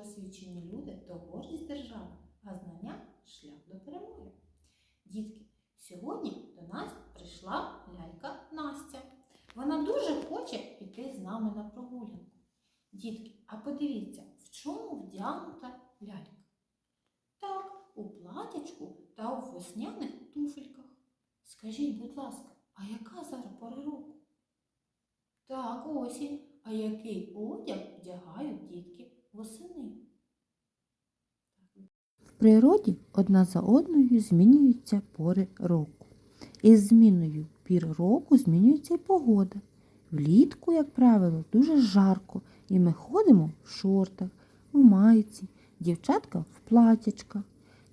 освічені люди то гордість держави, а знання шлях до перемоги. Дітки, сьогодні до нас прийшла лялька Настя. Вона дуже хоче піти з нами на прогулянку. Дітки, а подивіться, в чому вдягнута лялька? Так, у платячку та у весняних туфельках. Скажіть, будь ласка, а яка зараз пора року? Так, осінь. А який одяг вдягають дітки восени? В природі одна за одною змінюються пори року. Із зміною пір року змінюється й погода. Влітку, як правило, дуже жарко, і ми ходимо в шортах, в майці, дівчатка в платячках.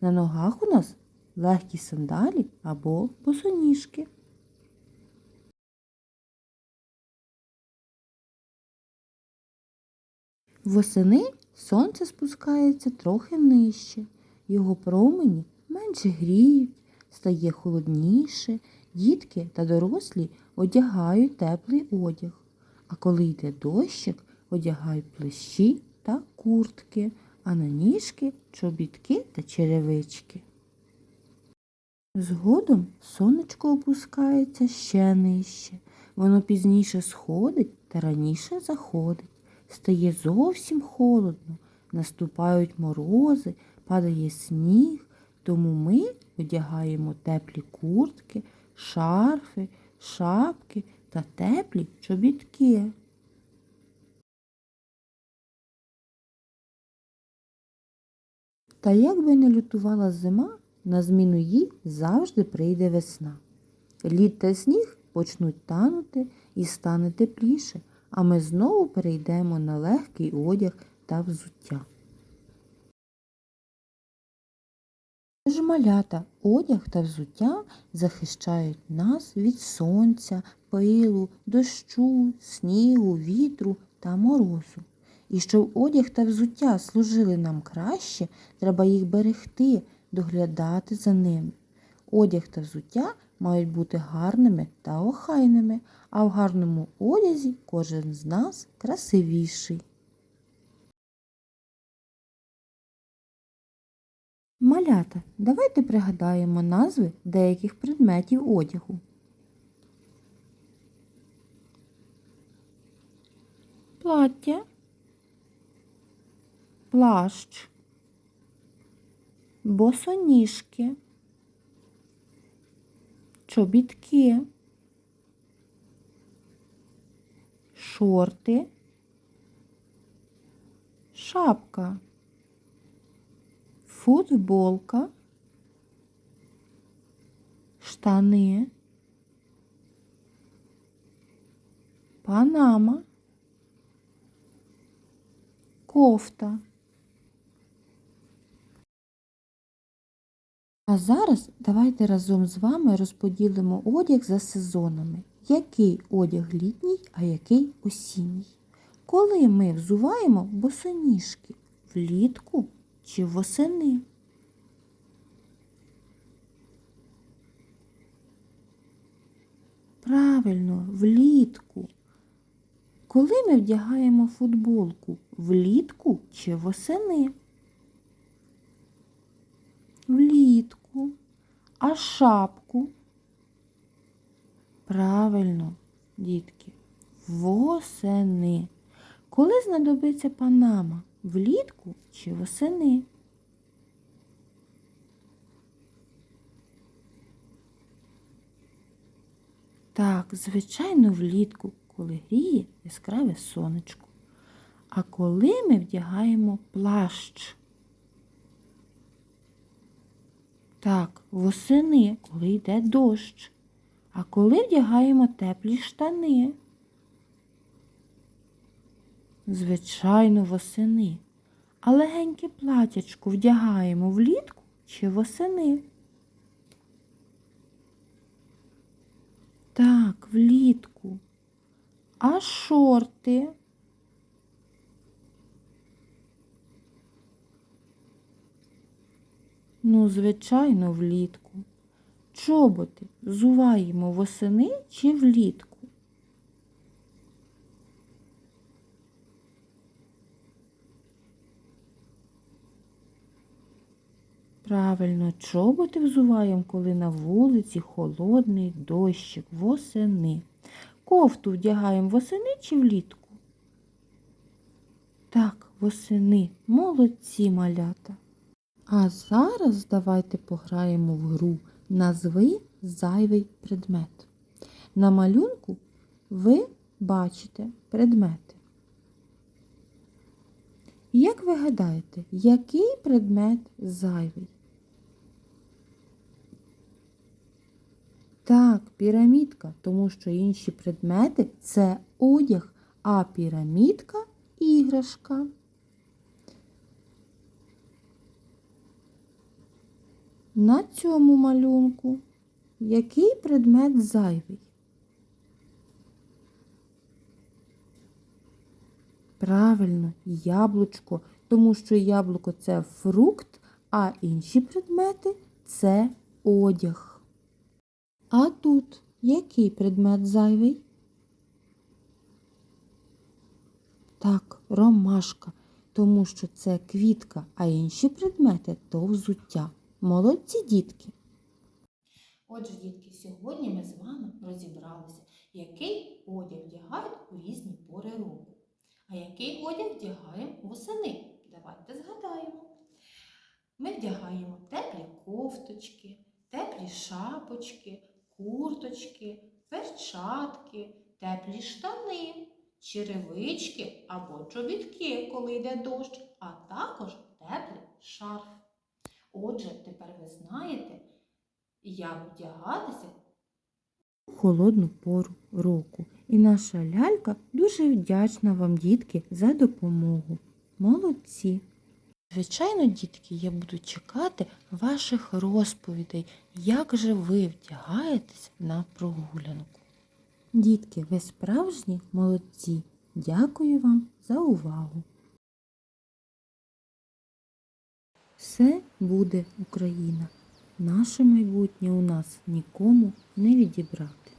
На ногах у нас легкі сандалі або босоніжки. Восени сонце спускається трохи нижче, його промені менше гріють, стає холодніше, дітки та дорослі одягають теплий одяг, а коли йде дощик, одягають плащі та куртки, а на ніжки чобітки та черевички. Згодом сонечко опускається ще нижче, воно пізніше сходить та раніше заходить. Стає зовсім холодно, наступають морози, падає сніг, тому ми одягаємо теплі куртки, шарфи, шапки та теплі чобітки. Та як би не лютувала зима, на зміну їй завжди прийде весна. Лід та сніг почнуть танути і стане тепліше, а ми знову перейдемо на легкий одяг та взуття. Ж малята, одяг та взуття захищають нас від сонця, пилу, дощу, снігу, вітру та морозу. І щоб одяг та взуття служили нам краще, треба їх берегти, доглядати за ними. Одяг та взуття мають бути гарними та охайними, а в гарному одязі кожен з нас красивіший. Малята, давайте пригадаємо назви деяких предметів одягу. Плаття, плащ, босоніжки, чобітки, шорти, шапка, футболка, штани, панама, кофта. А зараз давайте разом з вами розподілимо одяг за сезонами. Який одяг літній, а який осінній. Коли ми взуваємо босоніжки влітку чи восени? Правильно, влітку. Коли ми вдягаємо футболку влітку чи восени? Влітку. А шапку? Правильно, дітки, восени. Коли знадобиться панама? Влітку чи восени? Так, звичайно, влітку, коли гріє яскраве сонечко. А коли ми вдягаємо плащ? Так, восени, коли йде дощ. А коли вдягаємо теплі штани? Звичайно, восени. А легеньке платячко вдягаємо влітку чи восени? Так, влітку. А шорти? Ну, звичайно, влітку. Чоботи взуваємо восени чи влітку? Правильно, чоботи взуваємо, коли на вулиці холодний дощик восени. Кофту вдягаємо восени чи влітку? Так, восени. Молодці малята. А зараз давайте пограємо в гру Назви зайвий предмет. На малюнку ви бачите предмети. Як ви гадаєте, який предмет зайвий? Так, пірамідка, тому що інші предмети це одяг, а пірамідка іграшка. На цьому малюнку який предмет зайвий? Правильно, яблучко, тому що яблуко це фрукт, а інші предмети це одяг. А тут який предмет зайвий? Так, ромашка, тому що це квітка, а інші предмети то взуття. Молодці дітки. Отже, дітки, сьогодні ми з вами розібралися, який одяг вдягають у різні пори року, а який одяг вдягаємо восени. Давайте згадаємо. Ми вдягаємо теплі кофточки, теплі шапочки, курточки, перчатки, теплі штани, черевички або чобітки, коли йде дощ, а також теплий шарф. Отже, тепер ви знаєте, як вдягатися у холодну пору року. І наша лялька дуже вдячна вам, дітки, за допомогу. Молодці! Звичайно, дітки, я буду чекати ваших розповідей, як же ви вдягаєтесь на прогулянку. Дітки, ви справжні молодці. Дякую вам за увагу. Все буде Україна. Наше майбутнє у нас нікому не відібрати.